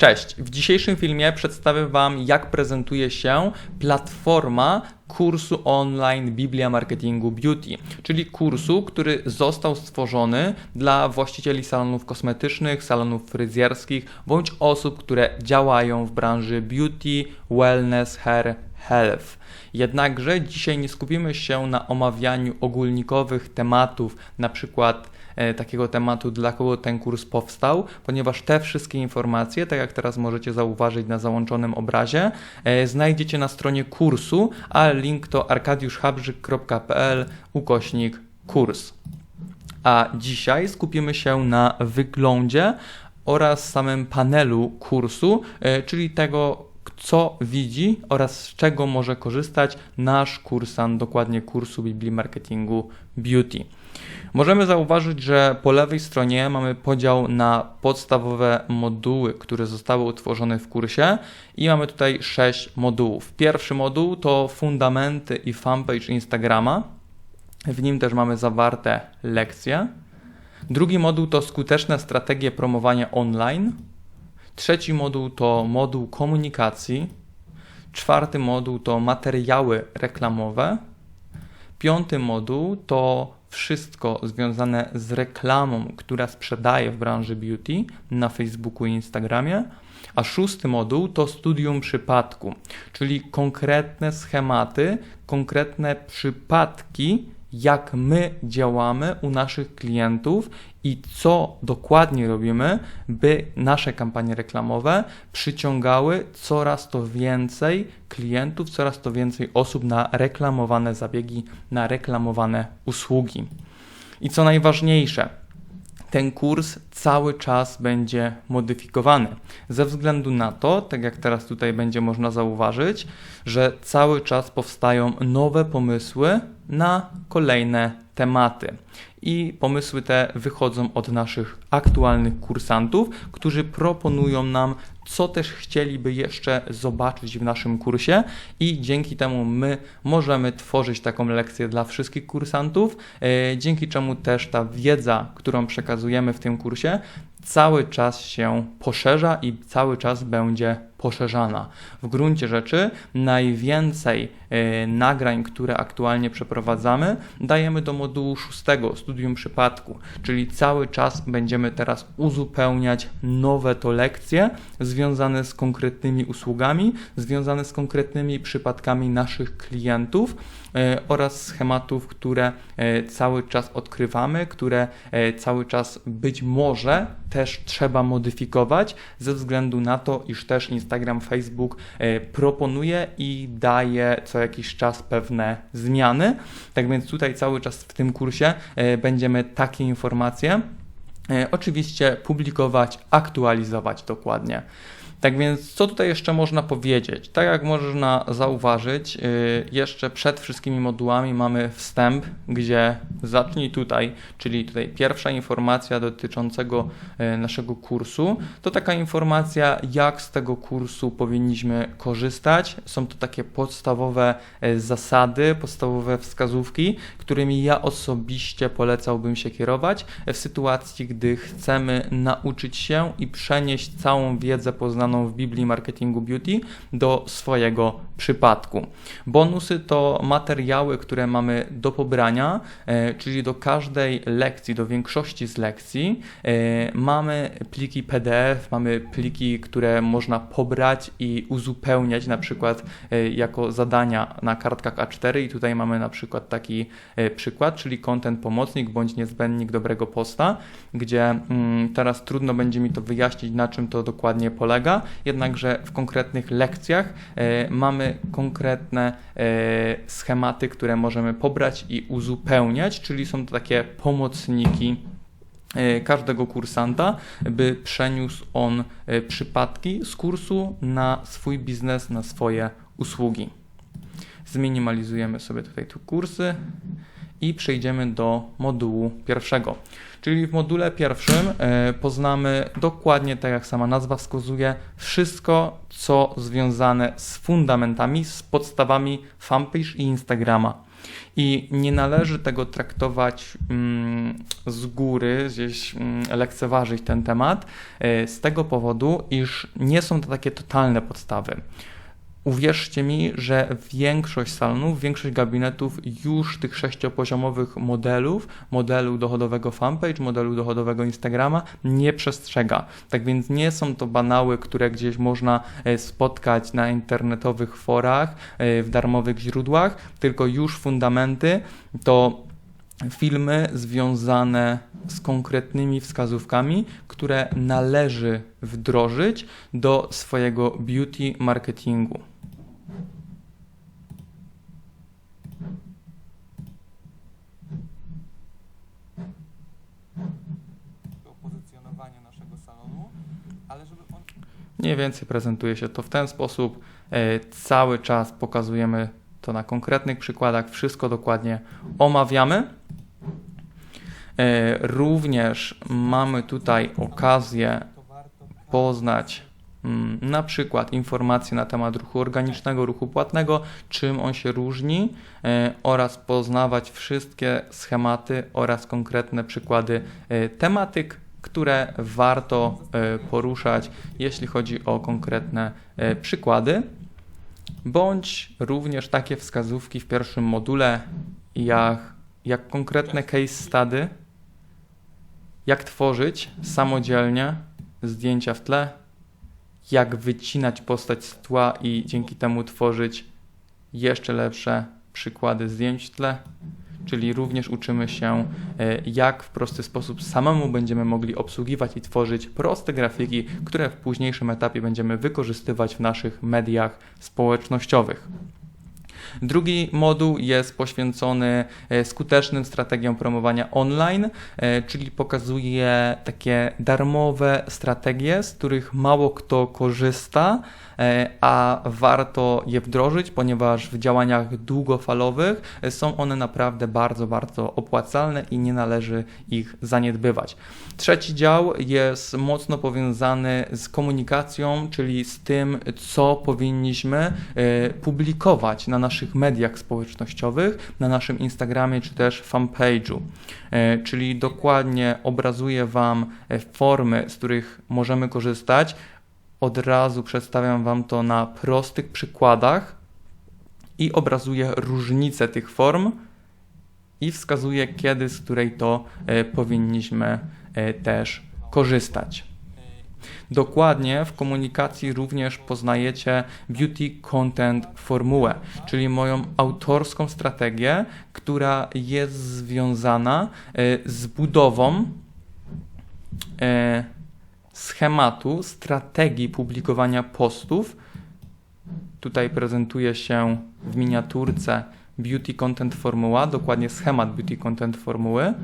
Cześć! W dzisiejszym filmie przedstawię Wam, jak prezentuje się platforma kursu online Biblia Marketingu Beauty, czyli kursu, który został stworzony dla właścicieli salonów kosmetycznych, salonów fryzjerskich bądź osób, które działają w branży beauty, wellness, hair, health. Jednakże dzisiaj nie skupimy się na omawianiu ogólnikowych tematów, na przykład e, takiego tematu, dla kogo ten kurs powstał, ponieważ te wszystkie informacje, tak jak teraz możecie zauważyć na załączonym obrazie, e, znajdziecie na stronie kursu, a link to arkadiuszhabrzyk.pl ukośnik kurs. A dzisiaj skupimy się na wyglądzie oraz samym panelu kursu, e, czyli tego, co widzi oraz z czego może korzystać nasz kursant, dokładnie kursu Biblii Marketingu Beauty. Możemy zauważyć, że po lewej stronie mamy podział na podstawowe moduły, które zostały utworzone w kursie i mamy tutaj sześć modułów. Pierwszy moduł to fundamenty i fanpage Instagrama. W nim też mamy zawarte lekcje. Drugi moduł to skuteczne strategie promowania online. Trzeci moduł to moduł komunikacji. Czwarty moduł to materiały reklamowe. Piąty moduł to wszystko związane z reklamą, która sprzedaje w branży beauty na Facebooku i Instagramie. A szósty moduł to studium przypadku, czyli konkretne schematy, konkretne przypadki, jak my działamy u naszych klientów i co dokładnie robimy, by nasze kampanie reklamowe przyciągały coraz to więcej klientów, coraz to więcej osób na reklamowane zabiegi, na reklamowane usługi. I co najważniejsze, ten kurs cały czas będzie modyfikowany. Ze względu na to, tak jak teraz tutaj będzie można zauważyć, że cały czas powstają nowe pomysły na kolejne tematy. I pomysły te wychodzą od naszych aktualnych kursantów, którzy proponują nam, co też chcieliby jeszcze zobaczyć w naszym kursie, i dzięki temu my możemy tworzyć taką lekcję dla wszystkich kursantów, e, dzięki czemu też ta wiedza, którą przekazujemy w tym kursie, cały czas się poszerza i cały czas będzie poszerzana. W gruncie rzeczy najwięcej y, nagrań, które aktualnie przeprowadzamy, dajemy do modułu szóstego, studium przypadku, czyli cały czas będziemy teraz uzupełniać nowe to lekcje związane z konkretnymi usługami, związane z konkretnymi przypadkami naszych klientów y, oraz schematów, które y, cały czas odkrywamy, które cały czas być może też trzeba modyfikować ze względu na to, iż też Instagram, Facebook e, proponuje i daje co jakiś czas pewne zmiany. Tak więc tutaj cały czas w tym kursie e, będziemy takie informacje e, oczywiście publikować, aktualizować dokładnie. Tak więc, co tutaj jeszcze można powiedzieć? Tak jak można zauważyć, y, jeszcze przed wszystkimi modułami mamy wstęp, gdzie zacznij tutaj, czyli tutaj pierwsza informacja dotyczącego y, naszego kursu. To taka informacja, jak z tego kursu powinniśmy korzystać. Są to takie podstawowe y, zasady, podstawowe wskazówki, którymi ja osobiście polecałbym się kierować w sytuacji, gdy chcemy nauczyć się i przenieść całą wiedzę poznaną w Biblii Marketingu Beauty do swojego przypadku. Bonusy to materiały, które mamy do pobrania, e, czyli do każdej lekcji, do większości z lekcji e, mamy pliki PDF, mamy pliki, które można pobrać i uzupełniać na przykład e, jako zadania na kartkach A4 i tutaj mamy na przykład taki przykład, czyli content pomocnik bądź niezbędnik dobrego posta, gdzie mm, teraz trudno będzie mi to wyjaśnić, na czym to dokładnie polega, jednakże w konkretnych lekcjach e, mamy konkretne e, schematy, które możemy pobrać i uzupełniać, czyli są to takie pomocniki e, każdego kursanta, by przeniósł on przypadki z kursu na swój biznes, na swoje usługi. Zminimalizujemy sobie tutaj tu kursy i przejdziemy do modułu pierwszego. Czyli w module pierwszym e, poznamy dokładnie, tak jak sama nazwa wskazuje, wszystko, co związane z fundamentami, z podstawami fanpage i Instagrama. I nie należy tego traktować mm, z góry, gdzieś mm, lekceważyć ten temat, y, z tego powodu, iż nie są to takie totalne podstawy. Uwierzcie mi, że większość salonów, większość gabinetów już tych sześciopoziomowych modelów, modelu dochodowego fanpage, modelu dochodowego Instagrama nie przestrzega. Tak więc nie są to banały, które gdzieś można e, spotkać na internetowych forach, e, w darmowych źródłach, tylko już fundamenty to filmy związane z konkretnymi wskazówkami, które należy wdrożyć do swojego beauty marketingu. Mniej więcej prezentuje się to w ten sposób. E, cały czas pokazujemy to na konkretnych przykładach, wszystko dokładnie omawiamy. E, również mamy tutaj okazję poznać mm, na przykład informacje na temat ruchu organicznego, ruchu płatnego, czym on się różni e, oraz poznawać wszystkie schematy oraz konkretne przykłady tematyk które warto e, poruszać, jeśli chodzi o konkretne e, przykłady, bądź również takie wskazówki w pierwszym module, jak, jak konkretne case study, jak tworzyć samodzielnie zdjęcia w tle, jak wycinać postać z tła i dzięki temu tworzyć jeszcze lepsze przykłady zdjęć w tle czyli również uczymy się, e, jak w prosty sposób samemu będziemy mogli obsługiwać i tworzyć proste grafiki, które w późniejszym etapie będziemy wykorzystywać w naszych mediach społecznościowych. Drugi moduł jest poświęcony e, skutecznym strategiom promowania online, e, czyli pokazuje takie darmowe strategie, z których mało kto korzysta, E, a warto je wdrożyć, ponieważ w działaniach długofalowych są one naprawdę bardzo, bardzo opłacalne i nie należy ich zaniedbywać. Trzeci dział jest mocno powiązany z komunikacją, czyli z tym, co powinniśmy publikować na naszych mediach społecznościowych, na naszym Instagramie czy też fanpage'u. E, czyli dokładnie obrazuje Wam formy, z których możemy korzystać, od razu przedstawiam Wam to na prostych przykładach i obrazuję różnice tych form i wskazuję, kiedy z której to e, powinniśmy e, też korzystać. Dokładnie w komunikacji również poznajecie Beauty Content Formułę, czyli moją autorską strategię, która jest związana e, z budową schematu, strategii publikowania postów. Tutaj prezentuje się w miniaturce Beauty Content Formuła, dokładnie schemat Beauty Content Formuły,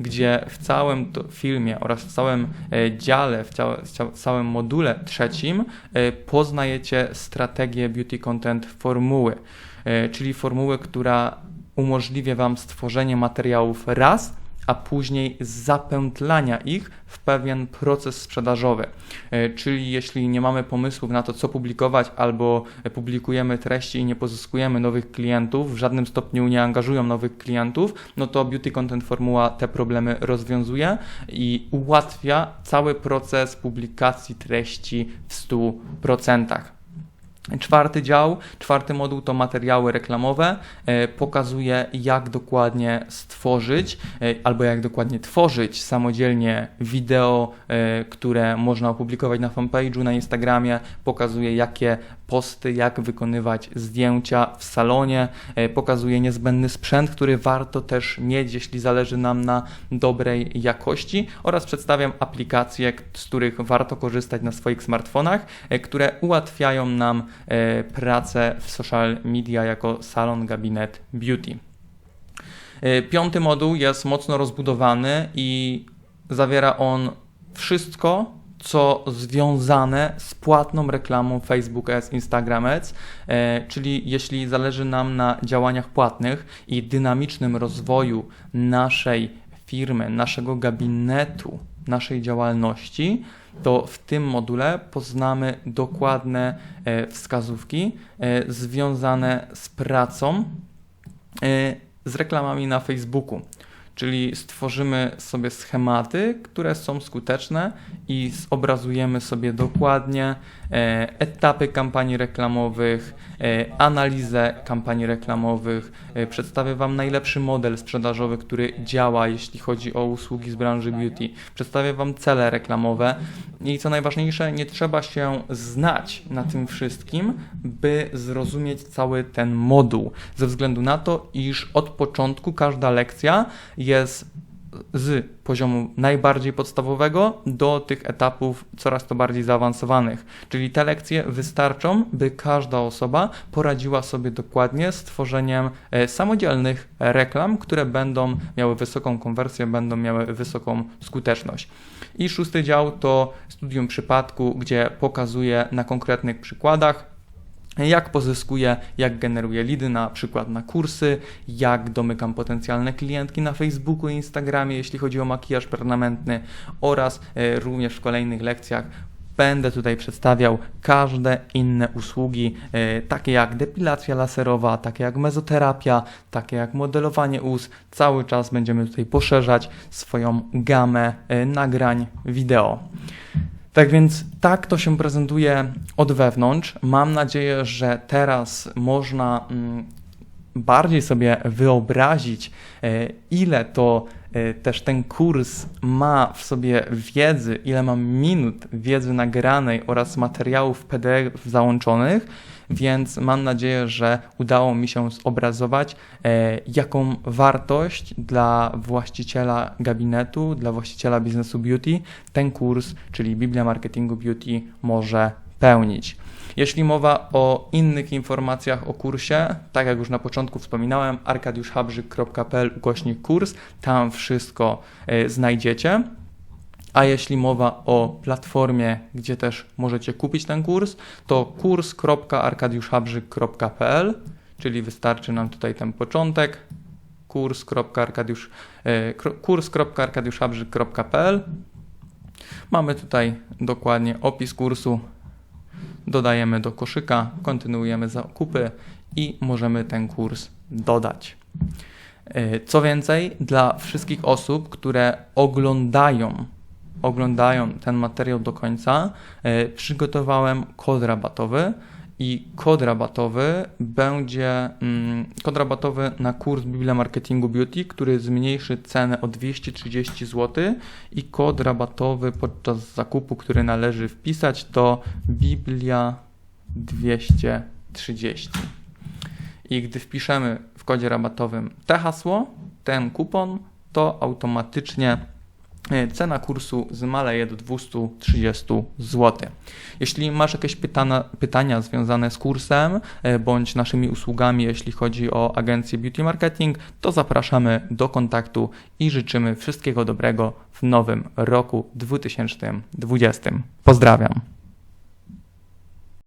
gdzie w całym filmie oraz w całym e, dziale, w, w całym module trzecim e, poznajecie strategię Beauty Content Formuły, e, czyli formułę, która umożliwia Wam stworzenie materiałów raz, a później zapętlania ich w pewien proces sprzedażowy. E, czyli jeśli nie mamy pomysłów na to, co publikować, albo publikujemy treści i nie pozyskujemy nowych klientów, w żadnym stopniu nie angażują nowych klientów, no to Beauty Content Formuła te problemy rozwiązuje i ułatwia cały proces publikacji treści w 100%. Czwarty dział, czwarty moduł to materiały reklamowe. E, pokazuje, jak dokładnie stworzyć e, albo jak dokładnie tworzyć samodzielnie wideo, e, które można opublikować na fanpage'u, na Instagramie. Pokazuje, jakie posty, jak wykonywać zdjęcia w salonie. Pokazuje niezbędny sprzęt, który warto też mieć, jeśli zależy nam na dobrej jakości. Oraz przedstawiam aplikacje, z których warto korzystać na swoich smartfonach, które ułatwiają nam E, pracę w social media jako salon, gabinet beauty. E, piąty moduł jest mocno rozbudowany i zawiera on wszystko, co związane z płatną reklamą Facebook Ads, Instagram Ads, e, czyli jeśli zależy nam na działaniach płatnych i dynamicznym rozwoju naszej firmy, naszego gabinetu, naszej działalności, to w tym module poznamy dokładne e, wskazówki e, związane z pracą e, z reklamami na Facebooku. Czyli stworzymy sobie schematy, które są skuteczne i zobrazujemy sobie dokładnie e, etapy kampanii reklamowych, e, analizę kampanii reklamowych. E, przedstawię Wam najlepszy model sprzedażowy, który działa, jeśli chodzi o usługi z branży beauty. Przedstawię Wam cele reklamowe i co najważniejsze, nie trzeba się znać na tym wszystkim, by zrozumieć cały ten moduł, ze względu na to, iż od początku każda lekcja jest z poziomu najbardziej podstawowego do tych etapów coraz to bardziej zaawansowanych. Czyli te lekcje wystarczą, by każda osoba poradziła sobie dokładnie z tworzeniem e, samodzielnych reklam, które będą miały wysoką konwersję, będą miały wysoką skuteczność. I szósty dział to studium przypadku, gdzie pokazuję na konkretnych przykładach, jak pozyskuję, jak generuję lidy na przykład na kursy, jak domykam potencjalne klientki na Facebooku i Instagramie, jeśli chodzi o makijaż permanentny oraz e, również w kolejnych lekcjach będę tutaj przedstawiał każde inne usługi, e, takie jak depilacja laserowa, takie jak mezoterapia, takie jak modelowanie ust. Cały czas będziemy tutaj poszerzać swoją gamę e, nagrań wideo. Tak więc tak to się prezentuje od wewnątrz. Mam nadzieję, że teraz można mm, bardziej sobie wyobrazić, e, ile to e, też ten kurs ma w sobie wiedzy, ile mam minut wiedzy nagranej oraz materiałów PDF załączonych, więc mam nadzieję, że udało mi się zobrazować, e, jaką wartość dla właściciela gabinetu, dla właściciela biznesu beauty ten kurs, czyli Biblia Marketingu Beauty może pełnić. Jeśli mowa o innych informacjach o kursie, tak jak już na początku wspominałem, arkadiuszhabrzyk.pl ukośnik kurs, tam wszystko y, znajdziecie. A jeśli mowa o platformie, gdzie też możecie kupić ten kurs, to kurs.arkadiuszhabrzyk.pl, czyli wystarczy nam tutaj ten początek, kurs.arkadiusz, y, kurs.arkadiuszhabrzyk.pl. Mamy tutaj dokładnie opis kursu, dodajemy do koszyka, kontynuujemy zakupy i możemy ten kurs dodać. E, co więcej, dla wszystkich osób, które oglądają, oglądają ten materiał do końca, e, przygotowałem kod rabatowy i kod rabatowy będzie mm, kod rabatowy na kurs Biblia Marketingu Beauty, który zmniejszy cenę o 230 zł i kod rabatowy podczas zakupu, który należy wpisać to Biblia 230. I gdy wpiszemy w kodzie rabatowym te hasło, ten kupon, to automatycznie cena kursu zmaleje do 230 zł. Jeśli masz jakieś pytania, pytania związane z kursem e, bądź naszymi usługami, jeśli chodzi o agencję Beauty Marketing, to zapraszamy do kontaktu i życzymy wszystkiego dobrego w nowym roku 2020. Pozdrawiam.